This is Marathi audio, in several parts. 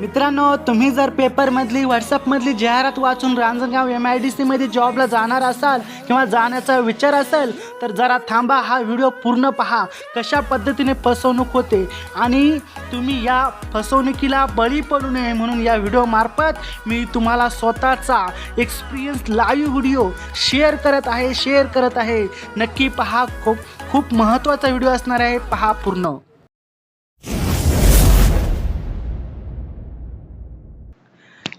मित्रांनो तुम्ही जर पेपरमधली व्हॉट्सअपमधली जाहिरात वाचून रांजणगाव एम आय डी सीमध्ये जॉबला जाणार असाल किंवा जाण्याचा विचार असेल तर जरा थांबा हा व्हिडिओ पूर्ण पहा. कशा पद्धतीने फसवणूक होते आणि तुम्ही या फसवणुकीला बळी पडू नये म्हणून या व्हिडिओमार्फत मी तुम्हाला स्वतःचा एक्सपिरियन्स लाईव्ह व्हिडिओ शेअर करत आहे शेअर करत आहे. नक्की पहा खूप खूप महत्त्वाचा व्हिडिओ असणार आहे. पहा पूर्ण.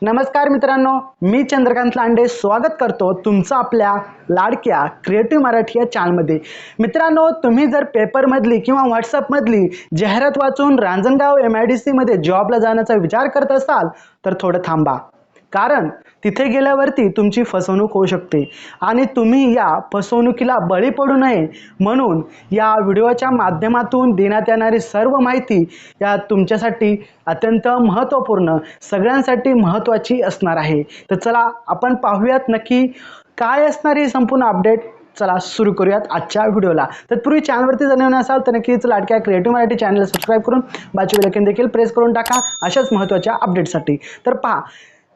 नमस्कार मित्रांनो मी चंद्रकांत लांडे स्वागत करतो तुमचं आपल्या लाडक्या क्रिएटिव्ह मराठी या चॅनलमध्ये मित्रांनो तुम्ही जर पेपरमधली किंवा व्हॉट्सअपमधली जाहिरात वाचून रांजणगाव एम आय डी सीमध्ये जॉबला जाण्याचा विचार करत असाल तर थोडं थांबा. कारण तिथे गेल्यावरती तुमची फसवणूक होऊ शकते. आणि तुम्ही या फसवणुकीला बळी पडू नये म्हणून या व्हिडिओच्या माध्यमातून देण्यात येणारी सर्व माहिती या तुमच्यासाठी अत्यंत महत्त्वपूर्ण सगळ्यांसाठी महत्त्वाची असणार आहे. तर चला आपण पाहूयात नक्की काय असणार ही संपूर्ण अपडेट चला सुरू करूयात आजच्या व्हिडिओला. तत्पूर्वी चॅनलवरती जर नवीन असाल तर नक्कीच लाडक्या क्रिएटिव्ह मराठी चॅनल सबस्क्राईब करून बाजू लेखन देखील प्रेस करून टाका अशाच महत्त्वाच्या अपडेटसाठी तर पहा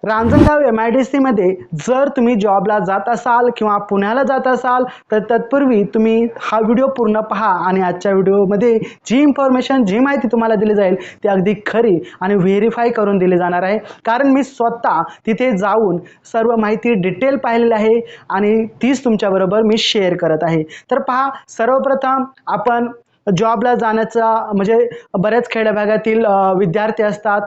रांजणगाव एम आय डी सीमध्ये जर तुम्ही जॉबला जात असाल किंवा पुण्याला जात असाल तर तत्पूर्वी तुम्ही हा व्हिडिओ पूर्ण पहा आणि आजच्या व्हिडिओमध्ये जी इन्फॉर्मेशन जी माहिती तुम्हाला दिली जाईल ती अगदी खरी आणि व्हेरीफाय करून दिली जाणार आहे. कारण मी स्वतः तिथे जाऊन सर्व माहिती डिटेल पाहिलेली आहे आणि तीच तुमच्याबरोबर मी शेअर करत आहे. तर पहा सर्वप्रथम आपण जॉबला जाण्याचा म्हणजे बऱ्याच खेड्याभागातील विद्यार्थी असतात.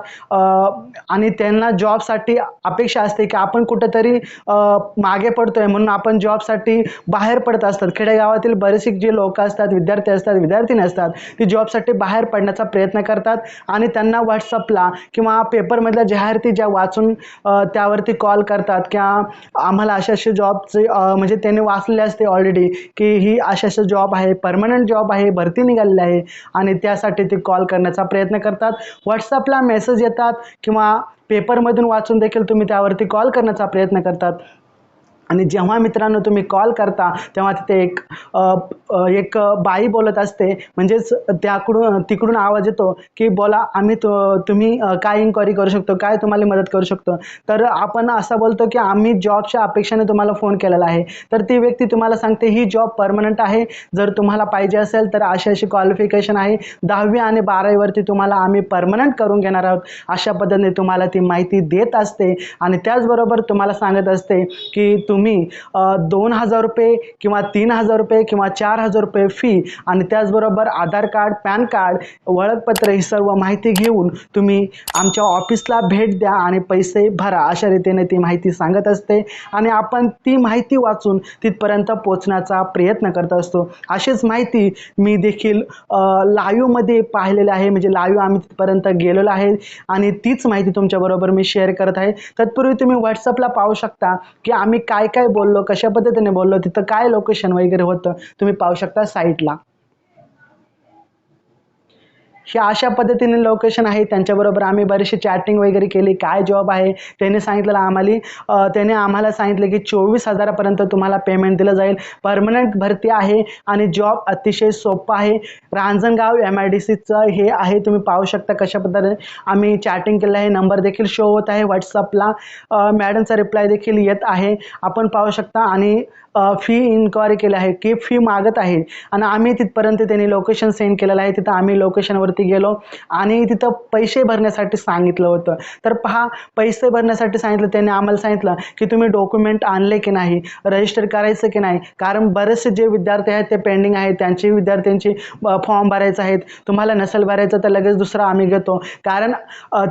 आणि त्यांना जॉबसाठी अपेक्षा असते की आपण कुठंतरी मागे मागे पडतोय म्हणून आपण जॉबसाठी बाहेर पडत असतात. खेडेगावातील बरेचसे जे लोक असतात विद्यार्थी असतात विद्यार्थिनी असतात ती जॉबसाठी बाहेर पडण्याचा प्रयत्न करतात. आणि त्यांना व्हॉट्सअपला किंवा पेपरमधल्या जाहिराती ज्या वाचून त्यावरती कॉल करतात किंवा आम्हाला अशा अशा जॉबचे म्हणजे त्यांनी वाचले असते ऑलरेडी की ही अशा अशा जॉब आहे परमनंट जॉब आहे भरती निघालेले आहे. आणि त्यासाठी ते कॉल करण्याचा प्रयत्न करतात. व्हॉट्सअपला मेसेज येतात किंवा पेपरमधून वाचून देखील तुम्ही त्यावरती कॉल करण्याचा प्रयत्न करतात. आणि जेव्हा मित्रांनो तुम्ही कॉल करता तेव्हा तिथे एक एक बाई बोलत असते. म्हणजेच त्याकडून तिकडून आवाज येतो की बोला आम्ही तो तुम्ही काय इन्क्वायरी करू शकतो? काय तुम्हाला मदत करू शकतो? तर आपण असं बोलतो की आम्ही जॉबच्या अपेक्षेने तुम्हाला फोन केलेला आहे. तर ती व्यक्ती तुम्हाला सांगते ही जॉब परमनंट आहे. जर तुम्हाला पाहिजे असेल तर अशी अशी क्वालिफिकेशन आहे. दहावी आणि बारावीवरती तुम्हाला आम्ही परमनंट करून घेणार आहोत. अशा पद्धतीने तुम्हाला ती माहिती देत असते. आणि त्याचबरोबर तुम्हाला सांगत असते की तुम्ही दोन हजार रुपये किंवा तीन हजार रुपये किंवा चार हजार रुपये फी आणि त्याचबरोबर आधार कार्ड पॅन कार्ड ओळखपत्र ही सर्व माहिती घेऊन तुम्ही आमच्या ऑफिसला भेट द्या आणि पैसे भरा अशा रीतीने ती माहिती सांगत असते आणि आपण ती माहिती वाचून तिथपर्यंत पोचण्याचा प्रयत्न करत असतो. अशीच माहिती मी देखील लाईव्हमध्ये पाहिलेली आहे. म्हणजे लाईव्ह आम्ही तिथपर्यंत गेलेलो आहे आणि तीच माहिती तुमच्याबरोबर मी शेअर करत आहे. तत्पूर्वी तुम्ही व्हॉट्सअपला पाहू शकता की आम्ही काय काय बोललो कशा पद्धतीने बोललो तिथं काय लोकेशन वगैरे होतं तुम्ही पाहू शकता साईटला हे अशा पद्धतीने लोकेशन आहे. त्यांच्याबरोबर आम्ही बरीचशी चॅटिंग वगैरे केली. काय जॉब आहे? त्याने सांगितलेलं आम्हाला त्याने आम्हाला सांगितलं की चोवीस हजारापर्यंत तुम्हाला पेमेंट दिलं जाईल. परमनंट भरती आहे आणि जॉब अतिशय सोपं आहे. रांजणगाव एम आय डी सीचं हे आहे. तुम्ही पाहू शकता कशा पद्धतीने आम्ही चॅटिंग केलं आहे. नंबर देखील शो होत आहे व्हॉट्सअपला मॅडमचा रिप्लाय देखील येत आहे. आपण पाहू शकता आणि फी इन्क्वायरी केली आहे. की फी मागत आहे. आणि आम्ही तिथपर्यंत त्यांनी लोकेशन सेंड केलेलं आहे. तिथं आम्ही लोकेशनवर वरती गेलो आणि तिथं पैसे भरण्यासाठी सांगितलं होतं. तर पहा पैसे भरण्यासाठी सांगितलं त्याने आम्हाला सांगितलं की तुम्ही डॉक्युमेंट आणले की नाही रजिस्टर करायचं की नाही? कारण बरेचसे जे विद्यार्थी आहेत ते पेंडिंग आहेत त्यांचे विद्यार्थ्यांची फॉर्म भरायचे आहेत. तुम्हाला नसेल भरायचं तर लगेच दुसरा आम्ही घेतो. कारण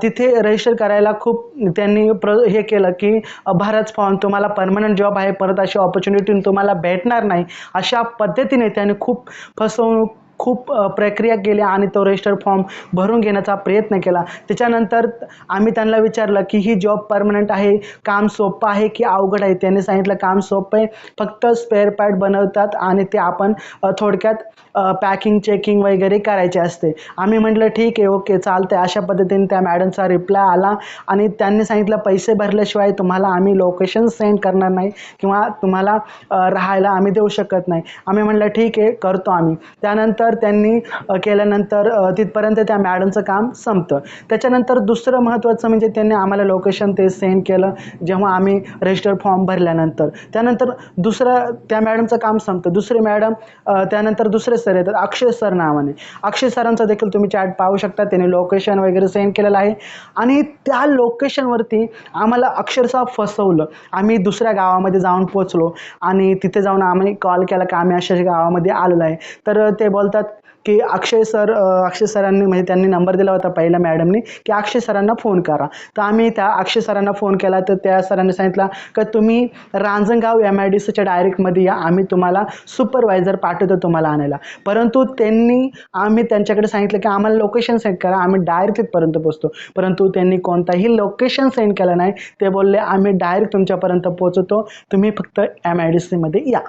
तिथे रजिस्टर करायला खूप त्यांनी प्र हे केलं की अ, भराच फॉर्म तुम्हाला परमनंट जॉब आहे परत अशी ऑपॉर्च्युनिटी तुम्हाला भेटणार नाही. अशा पद्धतीने त्यांनी खूप फसवणूक खूप प्रक्रिया केल्या आणि तो रजिस्टर फॉर्म भरून घेण्याचा प्रयत्न केला. त्याच्यानंतर आम्ही त्यांना विचारलं की ही जॉब परमनंट आहे काम सोपं आहे की अवघड आहे? त्यांनी सांगितलं काम सोपं आहे फक्त स्पेअर पार्ट बनवतात आणि ते आपण थोडक्यात पॅकिंग चेकिंग वगैरे करायचे असते. आम्ही म्हटलं ठीक आहे ओके चालतंय. अशा पद्धतीने त्या मॅडमचा रिप्लाय आला आणि त्यांनी सांगितलं पैसे भरल्याशिवाय तुम्हाला आम्ही लोकेशन सेंड करणार नाही किंवा तुम्हाला राहायला आम्ही देऊ शकत नाही. आम्ही म्हटलं ठीक आहे करतो आम्ही. त्यानंतर तर त्यांनी केल्यानंतर तिथपर्यंत त्या मॅडमचं काम संपतं. त्याच्यानंतर दुसरं महत्त्वाचं म्हणजे त्यांनी आम्हाला लोकेशन ते सेंड केलं जेव्हा आम्ही रजिस्टर फॉर्म भरल्यानंतर. त्यानंतर दुसरं त्या मॅडमचं काम संपतं. दुसरे मॅडम त्यानंतर दुसरे सर येतात. अक्षय सर नावाने. अक्षय सरांचं देखील तुम्ही चॅट पाहू शकता. त्यांनी लोकेशन वगैरे सेंड केलेलं आहे. आणि त्या लोकेशनवरती आम्हाला अक्षरशः फसवलं. आम्ही दुसऱ्या गावामध्ये जाऊन पोचलो आणि तिथे जाऊन आम्ही कॉल केला की आम्ही अशा गावामध्ये आलेलो आहे. तर ते बोलतात की अक्षय सर अक्षय सरांनी म्हणजे त्यांनी नंबर दिला होता पहिल्या मॅडमनी की अक्षय सरांना फोन करा. तर आम्ही त्या अक्षय सरांना फोन केला तर त्या सरांनी सांगितलं का तुम्ही रांजणगाव एम आय डी सीच्या डायरेक्टमध्ये या आम्ही तुम्हाला सुपरवायझर पाठवतो तुम्हाला आणायला. परंतु त्यांनी आम्ही त्यांच्याकडे सांगितलं की आम्हाला लोकेशन सेंड करा आम्ही डायरेक्ट तिथपर्यंत पोचतो परंतु त्यांनी कोणताही लोकेशन सेंड केलं नाही ते बोलले आम्ही डायरेक्ट तुमच्यापर्यंत पोचवतो तुम्ही फक्त एम आय डी सीमध्ये या.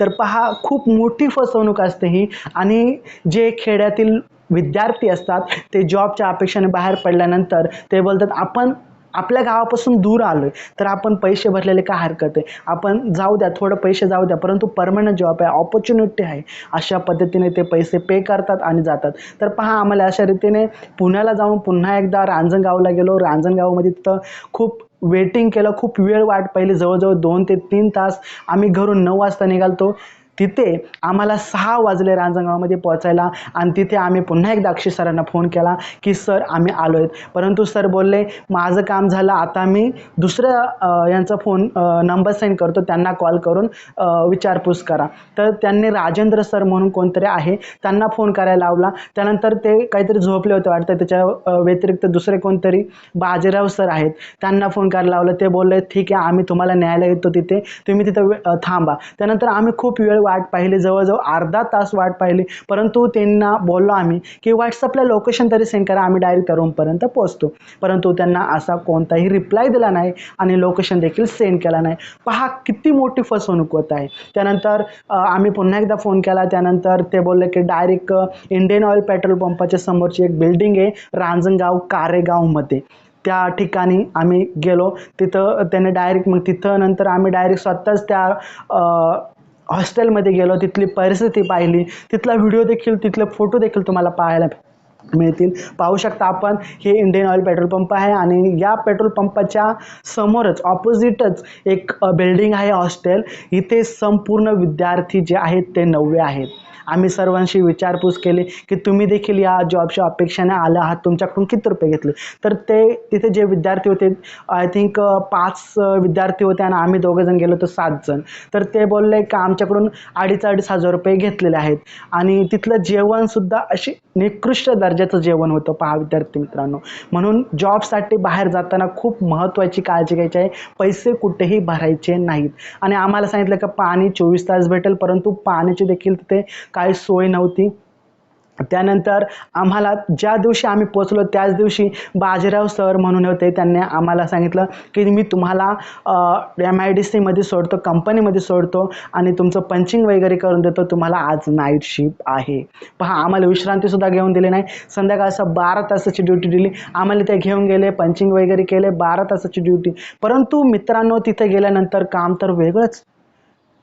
तर पहा खूप मोठी फसवणूक असते ही. आणि जे खेड्यातील विद्यार्थी असतात ते जॉबच्या अपेक्षेने बाहेर पडल्यानंतर ते बोलतात आपण आपल्या गावापासून दूर आलो आहे तर आपण पैसे भरलेले काय हरकत आहे? आपण जाऊ द्या थोडं पैसे जाऊ द्या परंतु परमनंट जॉब आहे ऑपॉर्च्युनिटी आहे. अशा पद्धतीने ते पैसे पे करतात आणि जातात. तर पहा आम्हाला अशा रीतीने पुण्याला जाऊन पुन्हा एकदा रांजणगावला गेलो. रांजणगावमध्ये तिथं खूप वेटिंग केलं खूप वेळ वाट पाहिली. जवळजवळ दोन ते तीन तास आम्ही घरून नऊ वाजता निघालतो. तिथे आम्हाला सहा वाजले रांजणगावमध्ये पोहोचायला आणि तिथे आम्ही पुन्हा एकदा अक्षय सरांना फोन केला की सर आम्ही आलो आहेत परंतु सर बोलले माझं काम झालं आता मी दुसऱ्या यांचा फोन नंबर सेंड करतो त्यांना कॉल करून विचारपूस करा. तर त्यांनी राजेंद्र सर म्हणून कोणतरी आहे त्यांना फोन करायला लावला. त्यानंतर ते काहीतरी झोपले होते वाटतं त्याच्या व्यतिरिक्त दुसरे कोणतरी बाजीराव सर आहेत त्यांना फोन करायला लावलं. ते बोलले ठीक आहे आम्ही तुम्हाला न्यायला येतो तिथे तुम्ही तिथं थांबा. त्यानंतर आम्ही खूप वेळ वाट पाहिली जवळजवळ अर्धा तास वाट पाहिली. परंतु त्यांना बोललो आम्ही की व्हॉट्सअपला लोकेशन तरी सेंड करा आम्ही डायरेक्ट तरुणपर्यंत पोहोचतो. परंतु त्यांना असा कोणताही रिप्लाय दिला नाही आणि लोकेशन देखील सेंड केला नाही. पहा किती मोठी फसवणूक होत आहे. त्यानंतर आम्ही पुन्हा एकदा फोन केला. त्यानंतर ते बोलले की डायरेक्ट इंडियन ऑइल पेट्रोल पंपाच्या समोरची एक बिल्डिंग आहे रांजणगाव कारेगावमध्ये. त्या ठिकाणी आम्ही गेलो. तिथं त्याने डायरेक्ट मग तिथं नंतर आम्ही डायरेक्ट स्वतःच त्या हॉस्टेलमध्ये गेलो तिथली परिस्थिती पाहिली तिथला व्हिडिओ देखील तिथले फोटो देखील तुम्हाला पाहायला मिळतील. पाहू शकता आपण हे इंडियन ऑइल पेट्रोल पंप आहे आणि या पेट्रोल पंपाच्या समोरच ऑपोजिटच एक बिल्डिंग आहे हॉस्टेल इथे संपूर्ण विद्यार्थी जे आहेत ते नववे आहेत. आम्ही सर्वांशी विचारपूस केली की तुम्ही देखील या जॉबच्या अपेक्षेने आला आहात तुमच्याकडून किती रुपये घेतले? तर ते तिथे जे विद्यार्थी होते आय थिंक पाच विद्यार्थी होते आणि आम्ही दोघंजण गेलो होतो सात जण. तर ते बोलले की आमच्याकडून अडीच अडीच हजार रुपये घेतलेले आहेत. आणि तिथलं जेवणसुद्धा अशी निकृष्ट दर्जाचं जेवण होतं पहा विद्यार्थी मित्रांनो. म्हणून जॉबसाठी बाहेर जाताना खूप महत्त्वाची काळजी घ्यायची आहे. पैसे कुठेही भरायचे नाहीत. आणि आम्हाला सांगितलं का पाणी चोवीस तास भेटेल परंतु पाण्याची देखील तिथे काही सोय नव्हती. त्यानंतर आम्हाला ज्या दिवशी आम्ही पोचलो त्याच दिवशी बाजीराव सर म्हणून होते त्यांनी आम्हाला सांगितलं की मी तुम्हाला एम आय डी सीमध्ये सोडतो कंपनीमध्ये सोडतो आणि तुमचं पंचिंग वगैरे करून देतो तुम्हाला आज नाईट शिफ्ट आहे. पहा आम्हाला विश्रांतीसुद्धा घेऊन दिली नाही. संध्याकाळचं बारा तासाची ड्युटी दिली. आम्हाला ते घेऊन गेले पंचिंग वगैरे केले बारा तासाची ड्युटी परंतु मित्रांनो तिथे गेल्यानंतर काम तर वेगळंच.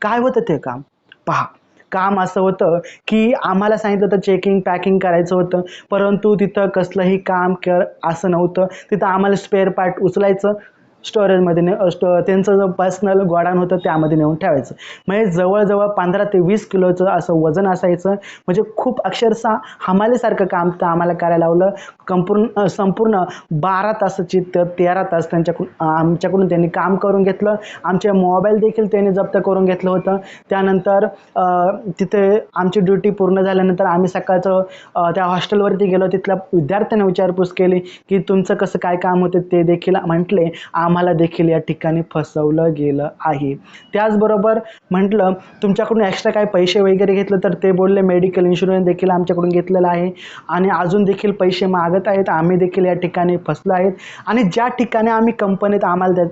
काय होतं ते काम? पहा काम असं होतं की आम्हाला सांगितलं होतं चेकिंग पॅकिंग करायचं होतं. परंतु तिथं कसलंही काम कर असं नव्हतं. तिथं आम्हाला स्पेअर पार्ट उचलायचं. स्टोरेजमध्ये ने स्टो त्यांचं जो पर्सनल गोडाऊन होतं त्यामध्ये नेऊन ठेवायचं. म्हणजे जवळजवळ पंधरा ते वीस किलोचं असं वजन असायचं. म्हणजे खूप अक्षरशः हमालीसारखं काम तर आम्हाला करायला लावलं. कंपूर्ण संपूर्ण बारा तासाची तर तेरा तास त्यांच्याकडून आमच्याकडून त्यांनी काम करून घेतलं. आमचे मोबाईल देखील त्यांनी जप्त करून घेतलं होतं. त्यानंतर तिथे आमची ड्युटी पूर्ण झाल्यानंतर आम्ही सकाळचं त्या हॉस्टेलवरती गेलो. तिथल्या विद्यार्थ्यांना विचारपूस केली की तुमचं कसं काय काम होतं ते देखील म्हटले. आम्हाला देखील या ठिकाणी फसवलं गेलं आहे. त्याचबरोबर म्हटलं तुमच्याकडून एक्स्ट्रा काय पैसे वगैरे घेतलं तर ते बोलले मेडिकल इन्शुरन्स देखील आमच्याकडून घेतलेला आहे. आणि अजून देखील पैसे मागत आहेत. आम्ही देखील या ठिकाणी फसलो आहेत. आणि ज्या ठिकाणी आम्ही कंपनीत आम्हाला त्या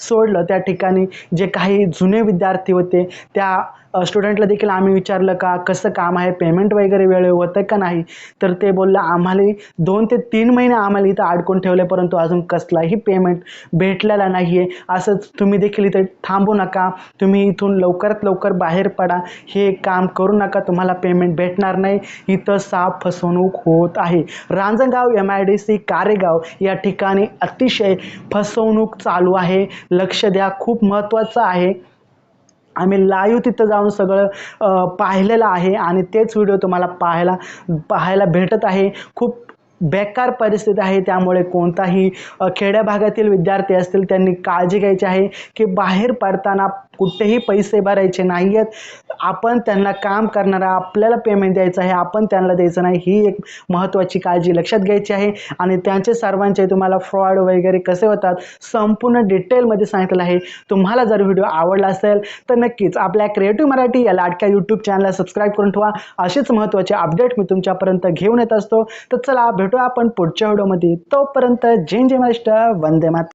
सोडलं त्या ठिकाणी जे काही जुने विद्यार्थी होते त्या स्टुडंटला देखील आम्ही विचारलं का कसं काम आहे पेमेंट वगैरे वेळेवर होतं का नाही? तर ते बोललं आम्हाला दोन ते तीन महिने आम्हाला इथं अडकून ठेवले परंतु अजून कसलाही पेमेंट भेटलेला नाही आहे असंच तुम्ही देखील इथे थांबू नका. तुम्ही इथून लवकरात लवकर बाहेर पडा. हे काम करू नका. तुम्हाला पेमेंट भेटणार नाही. इथं साफ फसवणूक होत आहे. Ranjangaon M I D C Karegaon या ठिकाणी अतिशय फसवणूक चालू आहे. लक्ष द्या. खूप महत्त्वाचं आहे. आम्ही लाईव्ह तिथं जाऊन सगळं पाहिलेलं आहे आणि तेच व्हिडिओ तुम्हाला पाहायला पाहायला भेटत आहे. खूप बेकार परिस्थिती आहे त्यामुळे कोणताही खेड्या भागातील विद्यार्थी असतील त्यांनी काळजी घ्यायची आहे की बाहेर पडताना कुठेही पैसे भरायचे नाही आहेत आपण त्यांना काम करणारा आपल्याला पेमेंट द्यायचं आहे आपण त्यांना द्यायचं नाही ही एक महत्त्वाची काळजी लक्षात घ्यायची आहे. आणि त्यांचे सर्वांचे तुम्हाला फ्रॉड वगैरे कसे होतात संपूर्ण डिटेलमध्ये सांगितलं आहे. तुम्हाला जर व्हिडिओ आवडला असेल तर नक्कीच आपल्या क्रिएटिव्ह मराठी या लाडक्या यूट्यूब चॅनलला सबस्क्राईब करून ठेवा. असेच महत्त्वाचे अपडेट मी तुमच्यापर्यंत घेऊन येत असतो. तर चला भेटूया आपण पुढच्या व्हिडिओमध्ये तोपर्यंत जय जय महाराष्ट्र वंदे मात